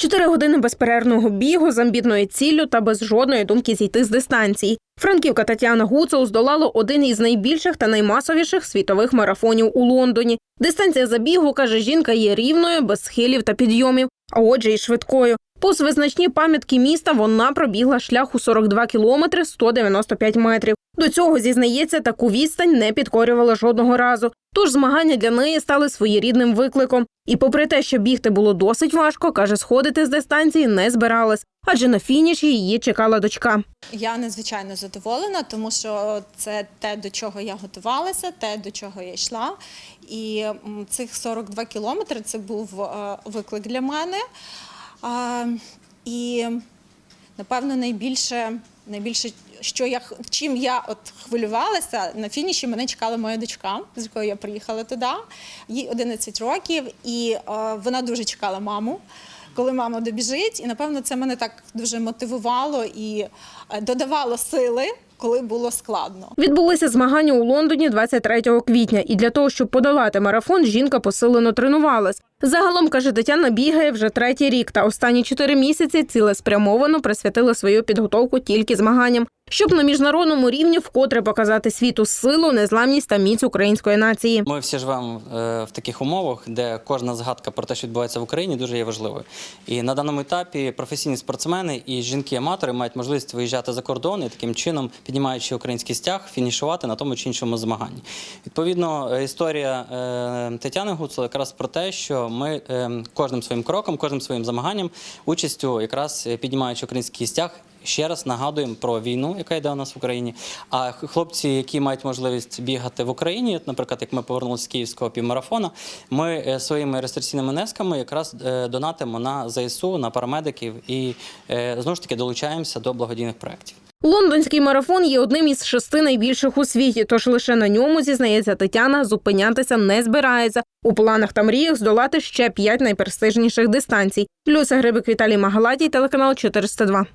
Чотири години безперервного бігу з амбітною ціллю та без жодної думки зійти з дистанції. Франківка Тетяна Гуцул здолала один із найбільших та наймасовіших світових марафонів у Лондоні. Дистанція забігу, каже жінка, є рівною, без схилів та підйомів, а отже, і швидкою. Повз визначні пам'ятки міста вона пробігла шлях у 42 кілометри 195 метрів. До цього зізнається, таку відстань не підкорювала жодного разу. Тож змагання для неї стали своєрідним викликом. І попри те, що бігти було досить важко, каже, сходити з дистанції не збиралась, адже на фініші її чекала дочка. Я надзвичайно задоволена, тому що це те, до чого я готувалася, те, до чого я йшла. І цих 42 кілометри це був е, виклик для мене. І напевно найбільше, найбільше, що я чим я от хвилювалася на фініші, мене чекала моя дочка, з якою я приїхала туди. Їй 11 років, і вона дуже чекала маму. Коли мама добіжить, і напевно це мене так дуже мотивувало і додавало сили, коли було складно. Відбулися змагання у Лондоні 23 квітня, і для того, щоб подолати марафон, жінка посилено тренувалась. Загалом каже Тетяна, бігає вже третій рік, та останні чотири місяці цілеспрямовано присвятила свою підготовку тільки змаганням, щоб на міжнародному рівні вкотре показати світу силу, незламність та міць української нації. Ми всі живемо в таких умовах, де кожна згадка про те, що відбувається в Україні, дуже є важливою. І на даному етапі професійні спортсмени і жінки-аматори мають можливість виїжджати за кордон і таким чином, піднімаючи український стяг, фінішувати на тому чи іншому змаганні. Відповідно, історія е, Тетяни Гуцул якраз про те, що ми е, кожним своїм кроком, кожним своїм змаганням, участю, якраз е, піднімаючи український стяг. Ще раз нагадуємо про війну, яка йде у нас в Україні. А хлопці, які мають можливість бігати в Україні, наприклад, як ми повернулися з київського півмарафону, ми своїми реєстраційними внесками якраз донатимо на ЗСУ, на парамедиків і знову ж таки долучаємося до благодійних проєктів. Лондонський марафон є одним із шести найбільших у світі, тож лише на ньому зізнається Тетяна, зупинятися не збирається. У планах та мріях здолати ще п'ять найпрестижніших дистанцій. Люся Грибик Віталій Магаладій, телеканал 402.